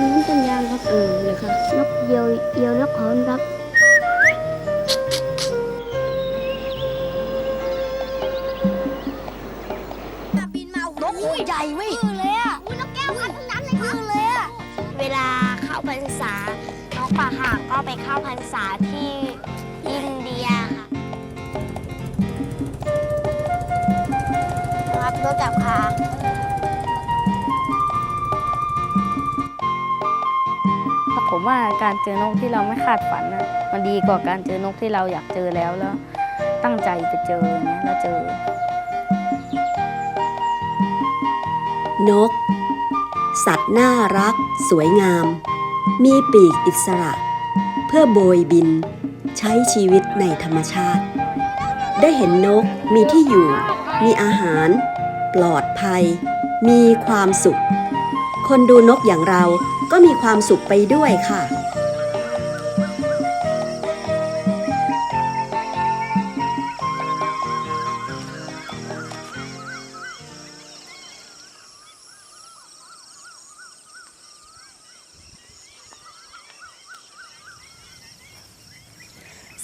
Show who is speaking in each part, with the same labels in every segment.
Speaker 1: นต้นยางครับเออเลยครับนกเหยี่ยวเหยี่ยวนกเขาครับ
Speaker 2: บินมาโอ้โหใหญ่เว้ยคือเลยอะนกแก้วพันทั้งนั้นเลยครับคือเลยอะ
Speaker 3: เวลาเข้าพรรษา น้องปลาหางก็ไปเข้าพรรษาที่อินเดียค่ะรับรถจับขา
Speaker 4: ผมว่าการเจอนกที่เราไม่คาดฝันนะมันดีกว่าการเจอนกที่เราอยากเจอแล้วแล้ว ตั้งใจจะเจออย่างเงี้ยแล้วเจอ
Speaker 5: นก สัตว์น่ารัก สวยงาม มีปีกอิสระ เพื่อโบยบิน ใช้ชีวิตในธรรมชาติ ได้เห็นนกมีที่อยู่ มีอาหาร ปลอดภัย มีความสุข คนดูนกอย่างเราก็มีความสุขไปด้วยค่ะ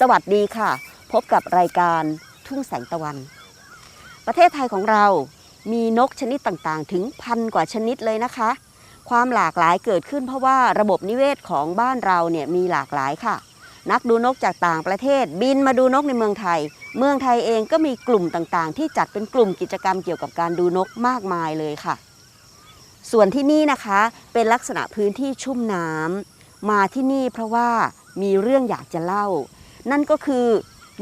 Speaker 6: สวัสดีค่ะ พบกับรายการทุ่งแสงตะวัน ประเทศไทยของเรามีนกชนิดต่างๆ ถึงพันกว่าชนิดเลยนะคะ ความหลากหลายเกิดขึ้นเพราะว่าระบบนิเวศของบ้านเราเนี่ยมีหลากหลายค่ะ นักดูนกจากต่างประเทศ บินมาดูนกในเมืองไทย เมืองไทยเองก็มีกลุ่มต่างๆ ที่จัดเป็นกลุ่มกิจกรรมเกี่ยวกับการดูนกมากมายเลยค่ะ ส่วนที่นี่นะคะเป็นลักษณะพื้นที่ชุ่มน้ำมาที่นี่เพราะว่ามีเรื่องอยากจะเล่า นั่นก็คือ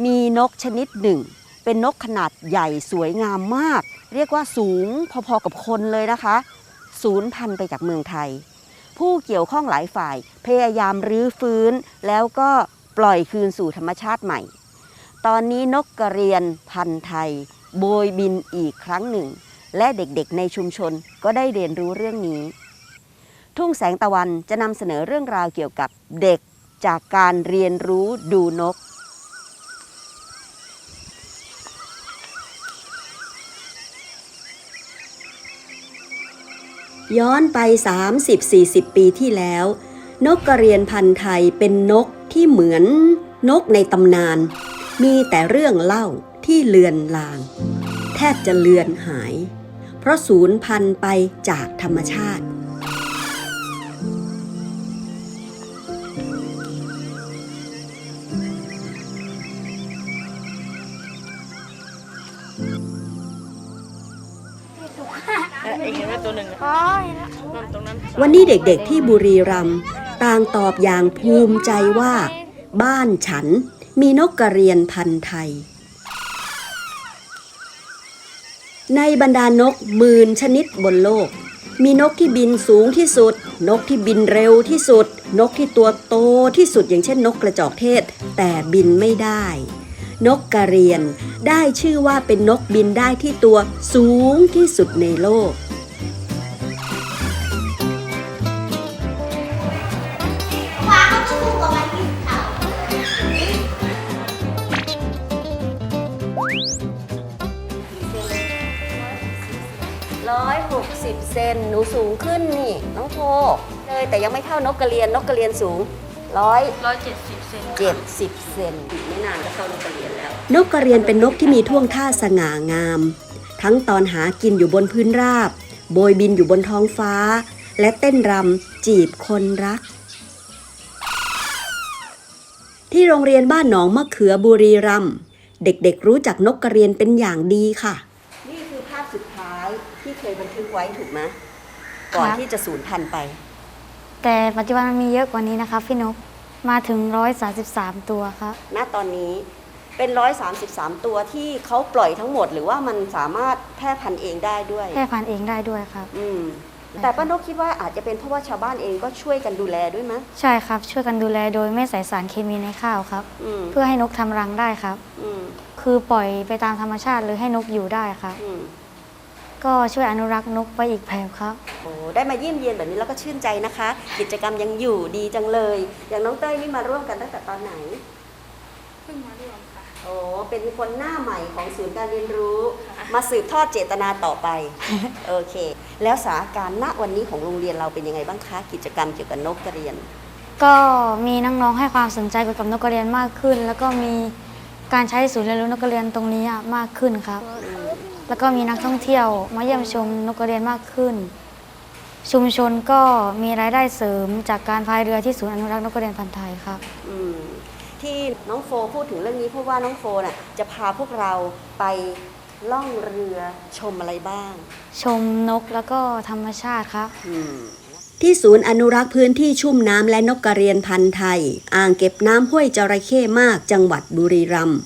Speaker 6: มีนกชนิดหนึ่ง เป็นนกขนาดใหญ่สวยงามมาก เรียกว่าสูงพอๆกับคนเลยนะคะ ศูนย์พันธุ์ไปจากเมืองไทย ผู้เกี่ยวข้องหลายฝ่าย พยายามรื้อฟื้น แล้วก็ปล่อยคืนสู่ธรรมชาติใหม่ ตอนนี้นกกระเรียนพันธุ์ไทย โบยบินอีกครั้งหนึ่ง และเด็กๆในชุมชนก็ได้เรียนรู้เรื่องนี้ ทุ่งแสงตะวันจะนำเสนอเรื่องราวเกี่ยวกับเด็กจากการเรียนรู้ดูนก
Speaker 5: ย้อนไป 30-40 ปีที่แล้ว นกกระเรียนพันธุ์ไทยเป็นนกที่เหมือนนกในตำนาน มีแต่เรื่องเล่าที่เลือนลาง แทบจะเลือนหาย เพราะสูญพันธุ์ไปจากธรรมชาติ วันนี้เด็กๆที่บุรีรัมย์ต่างตอบอย่างภูมิใจว่า บ้านฉันมีนกกระเรียนพันธุ์ไทย ในบรรดานกหมื่นชนิดบนโลก มีนกที่บินสูงที่สุด นกที่บินเร็วที่สุด นกที่ตัวโตที่สุดอย่างเช่นนกกระจอกเทศ แต่บินไม่ได้ นกกระเรียนได้ชื่อว่าเป็นนกบินได้ที่ตัวสูงที่สุดในโลก
Speaker 6: 80 เซนหนูสูงขึ้นนี่ น้องโชเลยแต่ยังไม่เท่านกกระเรียนนกกระเรียนสูงร้อย
Speaker 4: ร้อยเจ็ดสิบเซน
Speaker 6: เจ็ดสิบเซนอีกไม่นานก็เข้านกกระเรียนแล้ว
Speaker 5: นกกระเรียนเป็นนกที่มีท่วงท่าสง่างาม ทั้งตอนหากินอยู่บนพื้นราบ โบยบินอยู่บนท้องฟ้า และเต้นรำจีบคนรัก ที่โรงเรียนบ้านหนองมะเขือบุรีรัมเด็กๆรู้จักนกกระเรียนเป็นอย่างดีค่ะ
Speaker 6: เคยบันทึกไว้ถูกไหมก่อน
Speaker 4: ครับ
Speaker 6: ที่จะสูญพันธุ์ไป
Speaker 4: แต่ปัจจุบันมันมีเยอะกว่านี้นะครับพี่นกมาถึง 133 ตัวครับ
Speaker 6: ณตอนนี้เป็น 133 ตัวที่เขาปล่อยทั้งหมด หรือว่ามันสามารถแพร่พันธุ์เองได้ด้วย
Speaker 4: แพร่พันธุ์เองได้ด้วยครับ
Speaker 6: อืม แต่ป้านกคิดว่าอาจจะเป็นเพราะว่าชาวบ้านเองก็ช่วยกันดูแลด้วยมั้ย
Speaker 4: ใช่ครับ ช่วยกันดูแลโดยไม่ใส่สารเคมีในข้าวครับ
Speaker 6: อืม
Speaker 4: เพื่อให้นกทำรังได้ครับ
Speaker 6: อืม
Speaker 4: คือปล่อยไปตามธรรมชาติหรือให้นกอยู่ได้ครับ
Speaker 6: อืม
Speaker 4: ก็ช่วยอนุรักษ์นกไปอีกแผบครับ
Speaker 6: โอ้ได้มาเยี่ยมเยียนแบบนี้แล้วก็ชื่นใจนะคะ กิจกรรมยังอยู่ดีจังเลย อย่างน้องเต้ยนี่มาร่วมกันตั้งแต่ตอนไหน
Speaker 7: เพิ่งมาร่วมค่ะ
Speaker 6: โอ้เป็นคนหน้าใหม่ของศูนย์การเรียนรู้ มาสืบทอดเจตนาต่อไป โอเค แล้วสถานการณ์ณวันนี้ของโรงเรียนเราเป็นยังไงบ้างคะ กิจกรรมเกี่ยวกับนกกระเรียน
Speaker 1: ก็มีน้องๆให้ความสนใจเกี่ยวกับนกกระเรียนมากขึ้น แล้วก็มีการใช้ศูนย์เรียนรู้นกกระเรียนตรงนี้อะมากขึ้นครับ แล้วก็มีนักท่องเที่ยวมาเยี่ยมชมนกกระเรียนมากขึ้น ชุมชนก็มีรายได้เสริมจากการพายเรือที่ศูนย์อนุรักษ์นกกระเรียนพันธุ์ไทยครับ
Speaker 6: อืมที่น้องโฟพูดถึงเรื่องนี้เพราะว่าน้องโฟน่ะจะพาพวกเราไปล่องเรือชมอะไรบ้าง
Speaker 1: ชมนกแล้วก็ธรรมชาติครับ
Speaker 5: ที่ศูนย์อนุรักษ์พื้นที่ชุ่มน้ำและนกกระเรียนพันธุ์ไทย อ่างเก็บน้ำห้วยจระเข้มากจังหวัดบุรีรัมย์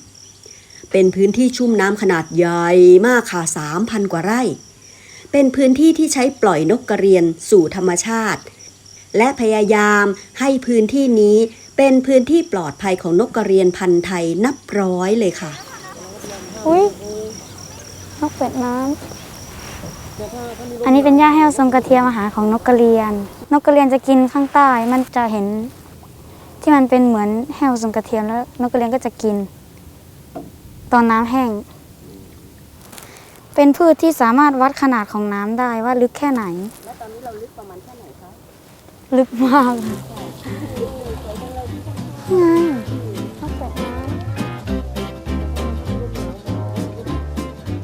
Speaker 5: เป็นพื้นที่ชุ่มน้ำขนาดใหญ่มากค่ะ 3,000 กว่าไร่ เป็นพื้นที่ที่ใช้ปล่อยนกกระเรียนสู่ธรรมชาติ และพยายามให้พื้นที่นี้เป็นพื้นที่ปลอดภัยของนกกระเรียนพันธุ์ไทยนับร้อยเลยค่ะ
Speaker 1: อุ้ยนกเป็ดน้ำ อันนี้เป็นหญ้าแห้วทรงกระเทียมอาหารของนกกระเรียน นกกระเรียนจะกินข้างใต้ มันจะเห็นที่มันเป็นเหมือนแห้วทรงกระเทียมแล้วนกกระเรียนก็จะกิน ตอนน้ำแห้ง เป็นพืชที่สามารถวัดขนาดของน้ำได้ว่าลึกแค่ไหน
Speaker 6: แล้วตอนนี้เราลึกประมาณแค่ไหนคะ
Speaker 1: ลึกมากค่ะนี่ไงเป็ดน้ำ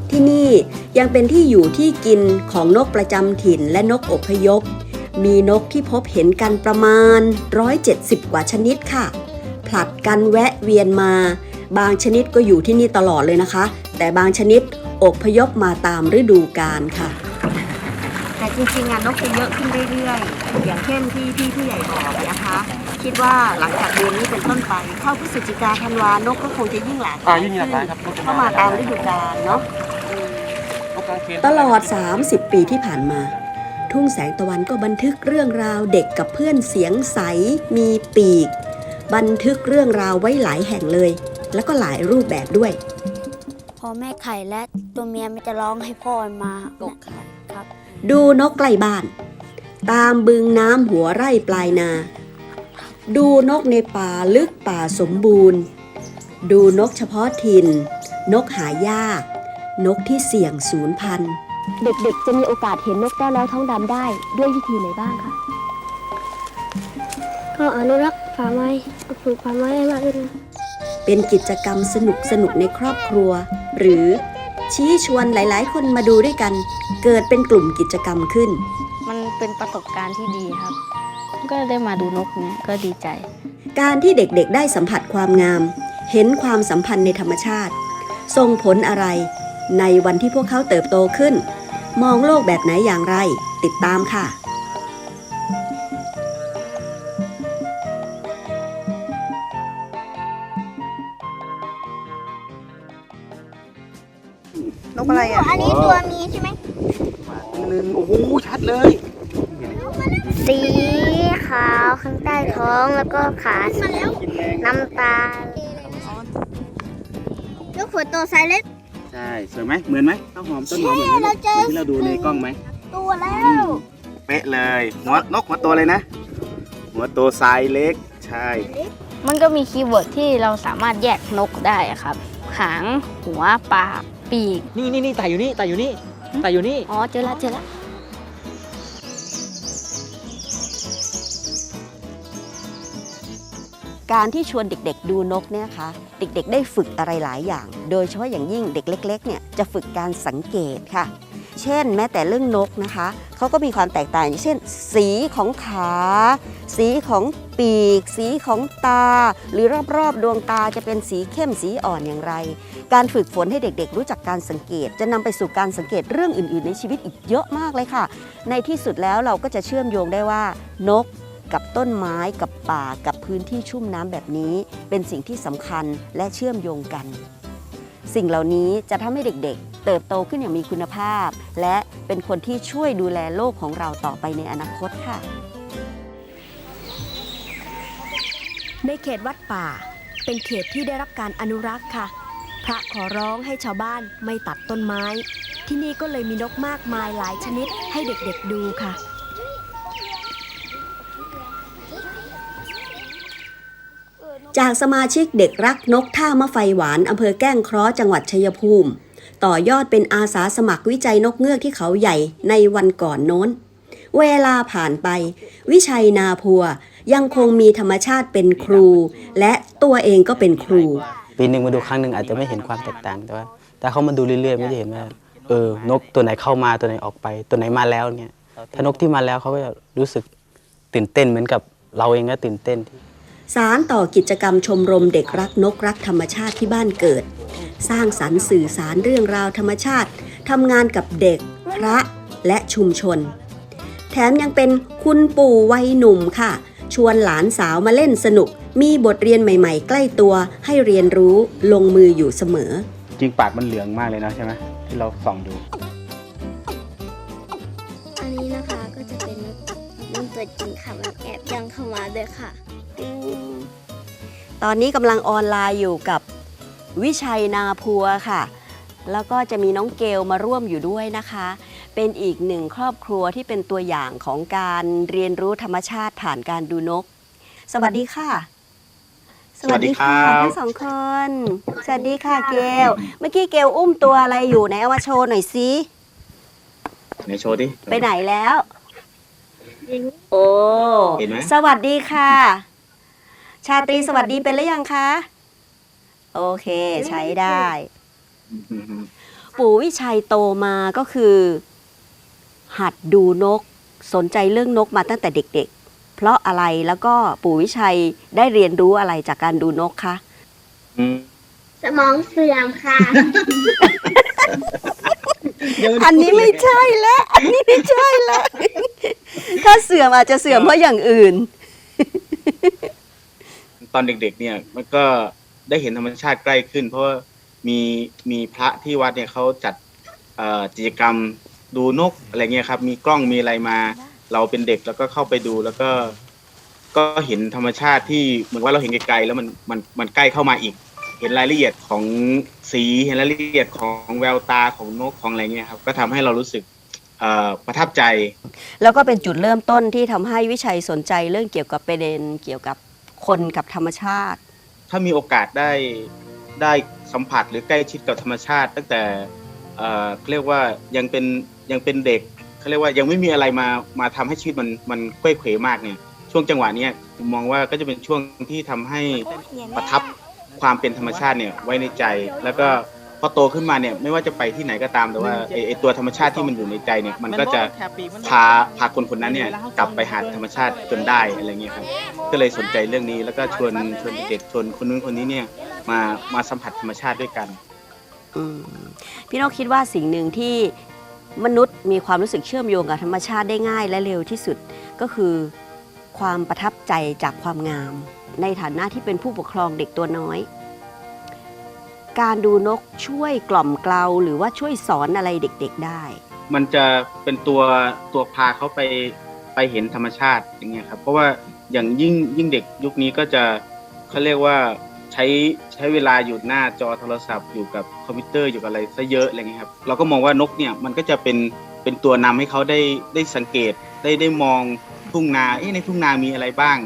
Speaker 5: ที่นี่ยังเป็นที่อยู่ที่กินของนกประจำถิ่นและนกอพยพ มีนกที่พบเห็นกันประมาณ 170 กว่าชนิดค่ะ ผลัดกันแวะเวียนมา บางชนิดก็อยู่ที่นี่ตลอดเลยนะคะ แต่บางชนิดอพยพมาตามฤดูกาลค่ะ
Speaker 6: แต่จริงๆงานนกจะเยอะขึ้นเรื่อยๆ อย่างเช่นที่ที่ผู้ใหญ่บอกนะคะ คิดว่าหลังจากเดือนนี้เป็นต้นไป เข้าพฤศจิกาธันวานกก็คงจะยิ่งหลากหลา
Speaker 7: อ่ายยิ่งหลากหลายครับนกจะ
Speaker 6: เข้ามาตามฤดูกาลเนาะ
Speaker 7: นกกางเขน
Speaker 5: ตลอด 30 ปีที่ผ่านมา ทุ่งแสงตะวันก็บันทึกเรื่องราวเด็กกับเพื่อนเสียงใสมีปีก บันทึกเรื่องราวไว้หลายแห่งเลย แล้วก็หลายรูปแบบด้วย
Speaker 3: พอแม่ไข่และตัวเมียมันจะร้องให้พ่อมันมากกไข่ครับ
Speaker 5: ดูนกใกล้บ้าน ตามบึงน้ำหัวไร่ปลายนา ดูนกในป่าลึกป่าสมบูรณ์ ดูนกเฉพาะถิ่น นกหายาก นกที่เสี่ยงสูญพันธุ์
Speaker 1: เด็กๆ จะมีโอกาสเห็นนกแก้วแล้วท้องดำได้ด้วยวิธีไหนบ้างคะ ก็อนุรักษ์ป่าไม้ปลูกป่าไม้ให้มากขึ้น
Speaker 5: เป็นกิจกรรมสนุกสนุกๆในครอบครัว หรือชี้ชวนหลาย ๆ คนมาดูด้วยกัน เกิดเป็นกลุ่มกิจกรรมขึ้น
Speaker 4: มันเป็นประสบการณ์ที่ดีครับ ก็ได้มาดูนกเนี่ยก็ดีใจ
Speaker 5: การที่เด็กๆได้สัมผัสความงาม เห็นความสัมพันธ์ในธรรมชาติส่งผลอะไร ในวันที่พวกเขาเติบโตขึ้น มองโลกแบบไหนอย่างไร ติดตามค่ะ
Speaker 2: นนี้ตัวมีใช่ไหม
Speaker 7: หนึ่งโอ้โหชัดเลย
Speaker 3: สีขาวข้างใต้ท้องแล้วก็ขาสีน้ำตาล
Speaker 2: ลูกหัวโตไซเล็ก
Speaker 7: ใช่สวยไหมเหมือนไหมข้าวหอมต้นหอมเหมือนไหม
Speaker 2: เราเจอ
Speaker 7: เหมือนที่เราดูในกล้องไหม
Speaker 2: ตัวแล้ว
Speaker 7: เป๊ะเลยหัวนกหัวโตเลยนะ หัวโตทรายเล็กใช่
Speaker 4: มันก็มีคีย์เวิร์ดที่เราสามารถแยกนกได้อะครับ หางหัวปาก ปีก
Speaker 8: นี่นี่นี่ไต่อยู่นี่ไต่อยู่นี่ไต่อยู่นี่
Speaker 4: อ๋อ เจอละเจอละ
Speaker 6: การที่ชวนเด็กๆดูนกเนี่ยนะคะเด็กๆ ได้ฝึกอะไรหลายอย่าง โดยเฉพาะอย่างยิ่งเด็กเล็กๆเนี่ยจะฝึกการสังเกตค่ะ เช่น แม้แต่เรื่องนกนะคะเขาก็มีความแตกต่างอย่างเช่น สีของขา สีของปีก สีของตา หรือรอบๆดวงตาจะเป็นสีเข้มสีอ่อนอย่างไร การฝึกฝนให้เด็กๆ รู้จักการสังเกต จะนำไปสู่การสังเกตเรื่องอื่นๆ ในชีวิตอีกเยอะมากเลยค่ะ ในที่สุดแล้วเราก็จะเชื่อมโยงได้ว่านกกับต้นไม้กับป่ากับพื้นที่ชุ่มน้ำแบบนี้ เป็นสิ่งที่สำคัญและเชื่อมโยงกัน สิ่งเหล่านี้จะทำให้เด็กๆ เติบโตขึ้นอย่างมีคุณภาพ และเป็นคนที่ช่วยดูแลโลกของเราต่อไปในอนาคตค่ะ
Speaker 9: ในเขตวัดป่า เป็นเขตที่ได้รับการอนุรักษ์ค่ะ พระขอร้องให้ชาวบ้านไม่ตัดต้นไม้ ที่นี่ก็เลยมีนกมากมายหลายชนิดให้เด็กๆดูค่ะ
Speaker 5: จากสมาชิกเด็กรักนกท่ามะไฟหวานอำเภอแก้งเคราะห์จังหวัดชัยภูมิ ต่อยอดเป็นอาสาสมัครวิจัยนกเงือกที่เขาใหญ่ในวันก่อนโน้น เวลาผ่านไป วิชัยนาพัวยังคงมีธรรมชาติเป็นครู และตัวเองก็เป็นครู
Speaker 10: ปีหนึ่งมาดูครั้งหนึ่งอาจจะไม่เห็นความแตกต่างแต่ว่าแต่เขามาดูเรื่อยๆไม่จะเห็นว่าเออนกตัวไหนเข้ามาตัวไหนออกไป ตัวไหนมาแล้วเนี่ยถ้านกที่มาแล้วเขาก็จะรู้สึกตื่นเต้นเหมือนกับเราเองก็ตื่นเต้น
Speaker 5: สารต่อกิจกรรมชมรมเด็กรักนกรักธรรมชาติที่บ้านเกิด สร้างสรรค์สื่อสารเรื่องราวธรรมชาติทำงานกับเด็ก พระและชุมชน แถมยังเป็นคุณปู่วัยหนุ่มค่ะ ชวนหลานสาวมาเล่นสนุก มีบทเรียนใหม่ๆ ใกล้ตัวให้เรียนรู้ลงมืออยู่เสมอ
Speaker 7: จริงปากมันเหลืองมากเลยนะใช่ไหมที่เราส่องดู
Speaker 3: อันนี้นะคะก็จะเป็นนกตัวจริงค่ะ มันแอบย่องเข้ามาด้วยค่ะ
Speaker 6: ตอนนี้กำลังออนไลน์อยู่กับวิชัยนาพัวค่ะ แล้วก็จะมีน้องเกลมาร่วมอยู่ด้วยนะคะ เป็นอีกหนึ่งครอบครัวที่เป็นตัวอย่างของการเรียนรู้ธรรมชาติผ่านการดูนก สวัสดีค่ะ
Speaker 7: สวัสดีครับ
Speaker 6: ทั้งสองคน สวัสดีค่ะเกล เมื่อกี้เกลอุ้มตัวอะไรอยู่ไหนเอามาโชว์หน่อยสิ
Speaker 7: ไหนโชว์ดิ
Speaker 6: ไปไหนแล้ว โอ้
Speaker 7: เห็นไหม
Speaker 6: สวัสดีค่ะ ชาตรีสวัสดีเป็นหรือยังคะ โอเค ใช้ได้ ปู่วิชัยโตมาก็คือ หัดดูนก สนใจเรื่องนกมาตั้งแต่เด็ก ๆ เพราะอะไรแล้วก็ปู่วิชัยได้เรียนรู้อะไรจากการดูนกคะ
Speaker 7: อืม
Speaker 3: สมองเสื่อมค่ะ
Speaker 6: อันนี้ไม่ใช่แล้ว อันนี้ไม่ใช่แล้ว ถ้าเสื่อมอาจจะเสื่อมเพราะอย่างอื่น
Speaker 7: ตอนเด็ก ๆ เนี่ยมันก็ได้เห็นธรรมชาติใกล้ขึ้น เพราะว่ามีมีพระที่วัดเนี่ยเขาจัดกิจกรรมดูนกอะไรเงี้ยครับ มีกล้องมีอะไรมา เราเป็นเด็กแล้วก็เข้าไปดูแล้วก็ก็เห็นธรรมชาติที่เหมือนว่าเราเห็นไกลๆแล้วมันมันมันใกล้เข้ามาอีก เห็นรายละเอียดของสีเห็นรายละเอียดของแววตาของนกของอะไรเงี้ยครับ ก็ทำให้เรารู้สึกประทับใจ
Speaker 6: แล้วก็เป็นจุดเริ่มต้นที่ทำให้วิชัยสนใจเรื่องเกี่ยวกับประเด็นเกี่ยวกับ คนกับธรรมชาติ
Speaker 7: ถ้ามีโอกาสได้ได้สัมผัสหรือใกล้ชิดกับธรรมชาติ ตั้งแต่เอ่อเขาเรียกว่ายังเป็นยังเป็นเด็กเขาเรียกว่ายังไม่มีอะไรมามาทำให้ชีวิตมันมันเก้ยเขวมากเนี่ยช่วงจังหวะเนี้ยผมมองว่าก็จะเป็นช่วงที่ทำให้ประทับความเป็นธรรมชาติเนี่ยไว้ในใจแล้วก็ พอโตขึ้นมาเนี่ยไม่ว่าจะไปที่ไหนก็ตามแต่ว่าไอ้ไอตัวธรรมชาติที่มันอยู่ในใจเนี่ยมันก็จะพาพาคนคนนั้นเนี่ยกลับไปหาธรรมชาติจนได้อะไรเงี้ยครับก็เลยสนใจเรื่องนี้แล้วก็ชวนชวนเด็กชวนคนนู้นคนนี้เนี่ยมามาสัมผัสธรรมชาติด้วยกัน
Speaker 6: พี่นกคิดว่าสิ่งหนึ่งที่มนุษย์มีความรู้สึกเชื่อมโยงกับธรรมชาติได้ง่ายและเร็วที่สุดก็คือความประทับใจจากความงาม ในฐานะที่เป็นผู้ปกครองเด็กตัวน้อย การดูนกช่วยกล่อมเกลาหรือว่าช่วยสอนอะไรเด็กๆได้
Speaker 7: มันจะเป็นตัวตัวพาเขาไปไปเห็นธรรมชาติอย่างเงี้ยครับเพราะว่าอย่างยิ่งยิ่งเด็กยุคนี้ก็จะเขาเรียกว่าใช้ใช้เวลาอยู่หน้าจอโทรศัพท์อยู่กับคอมพิวเตอร์อยู่กับอะไรซะเยอะอะไรเงี้ยครับเราก็มองว่านกเนี่ยมันก็จะเป็นเป็นตัวนำให้เขาได้ได้สังเกตได้ได้มองทุ่งนาเอ๊ะในทุ่งนามีอะไรบ้าง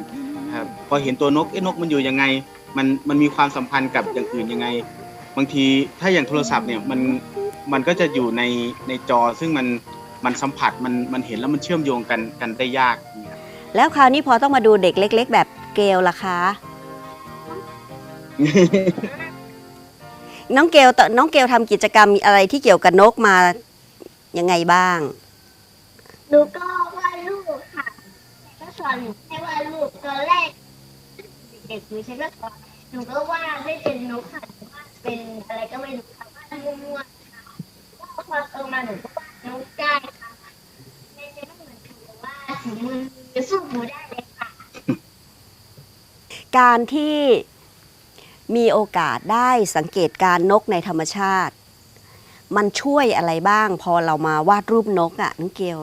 Speaker 7: ครับพอเห็นตัวนกเอ๊ะนกมันอยู่ยังไงมันมันมีความสัมพันธ์กับอย่างอื่นยังไง บางทีถ้าอย่างโทรศัพท์เนี่ยมันมันก็จะอยู่ในในจอซึ่งมันมันสัมผัสมันมันเห็นแล้วมันเชื่อมโยงกันกันได้ยากนะครับ
Speaker 6: แล้วคราวนี้พอต้องมาดูเด็กเล็ก ๆ แบบเกลล่ะคะ น้องเกลตน้องเกลทำกิจกรรมอะไรที่เกี่ยวกับนกมายังไงบ้าง
Speaker 3: หนูก็วาดรูปค่ะก็สอนหนูให้วาดรูปตอนแรก เด็กๆหนูใช้ก็สอนหนูก็วาดไม่เป็นนกค่ะหนูวาด เป็นอะไรก็ไม่รู้ค่ะวาดมั่วๆค่ะพอโตมาหนูก็วาดนกได้ค่ะไม่ได้เหมือนหนูว่าถึงมือจะสู้หนูได้เลยค่ะ
Speaker 6: การที่มีโอกาสได้สังเกตการนกในธรรมชาติ มันช่วยอะไรบ้าง พอเรามาวาดรูปนกอะ่ะน้องเกล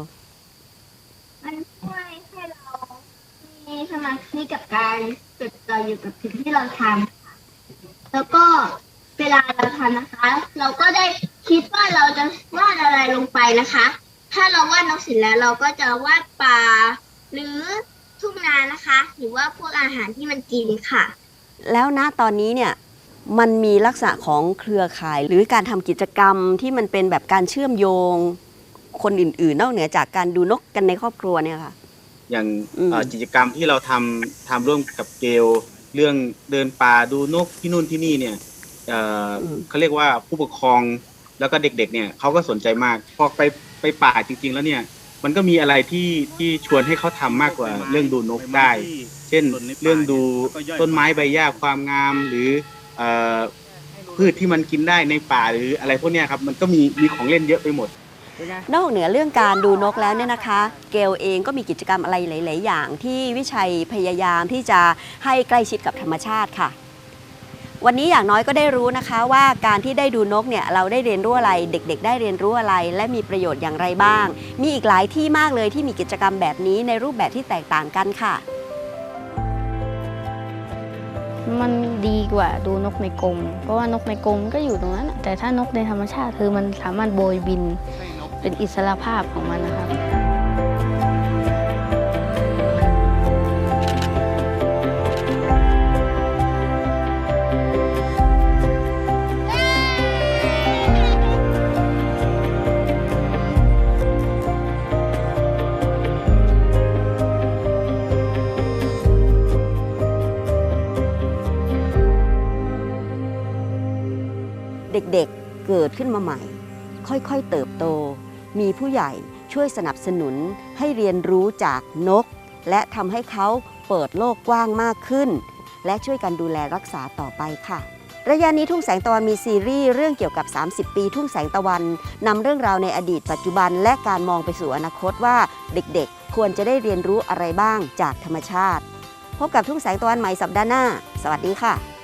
Speaker 3: มันช่วยให้เรามีสมาธิกับการจดจ่ออยู่กับสิ่งที่เราทำแล้วก็ เวลาเราทำนะคะ เราก็ได้คิดว่าเราจะวาดอะไรลงไปนะคะ ถ้าเราวาดนกเสร็จแล้วเราก็จะวาดป่าหรือทุ่งนานะคะ หรือว่าพวกอาหารที่มันกินค่ะ
Speaker 6: แล้วณตอนนี้เนี่ยมันมีลักษณะของเครือข่าย หรือการทำกิจกรรมที่มันเป็นแบบการเชื่อมโยง คนอื่นๆ นอกเหนือจากการดูนกกันในครอบครัวเนี่ยค่ะ
Speaker 7: อย่าง
Speaker 6: อืม
Speaker 7: เอ่อกิจกรรมที่เราทำทำร่วมกับเกลเรื่องเดินป่าดูนกที่นู่นที่นี่เนี่ย เอ่ออเขาเรียกว่าผู้ปกครองแล้วก็เด็ก ๆ เนี่ยเขาก็สนใจมากพอไปไปป่าจริง ๆ แล้วเนี่ย มันก็มีอะไรที่ที่ชวนให้เขาทำมากกว่าเรื่องดูนกได้ เช่นเรื่องดูต้นไม้ใบหญ้าความงามหรือเอ่อพืชที่มันกินได้ในป่าหรืออะไรพวกเนี้ยครับมันก็มีมีของเล่นเยอะไปหมด
Speaker 6: นอกเหนือเรื่องการดูนกแล้วเนี่ยนะคะ เกลเองก็มีกิจกรรมอะไรหลาย ๆ อย่าง ที่วิชัยพยายามที่จะให้ใกล้ชิดกับธรรมชาติค่ะ วันนี้อย่างน้อยก็ได้รู้นะคะว่าการที่ได้ดูนกเนี่ยเราได้เรียนรู้อะไรเด็ก ๆ ได้เรียนรู้อะไร และมีประโยชน์อย่างไรบ้าง มีอีกหลายที่มากเลยที่มีกิจกรรมแบบนี้ในรูปแบบที่แตกต่างกันค่ะ
Speaker 4: มันดีกว่าดูนกในกรงเพราะว่านกในกรงก็อยู่ตรงนั้นอะแต่ถ้านกในธรรมชาติคือมันสามารถโบยบิน เป็นอิสระภาพของมันนะครับ
Speaker 6: ค่อยๆเติบโต มีผู้ใหญ่ช่วยสนับสนุนให้เรียนรู้จากนก และทำให้เขาเปิดโลกกว้างมากขึ้น และช่วยกันดูแลรักษาต่อไปค่ะระยะนี้ทุ่งแสงตะวันมีซีรีส์เรื่องเกี่ยวกับ 30 ปี ทุ่งแสงตะวันนำเรื่องราวในอดีตปัจจุบันและการมองไปสู่อนาคตว่าเด็กๆ ควรจะได้เรียนรู้อะไรบ้างจากธรรมชาติ พบกับทุ่งแสงตะวันใหม่สัปดาห์หน้า สวัสดีค่ะ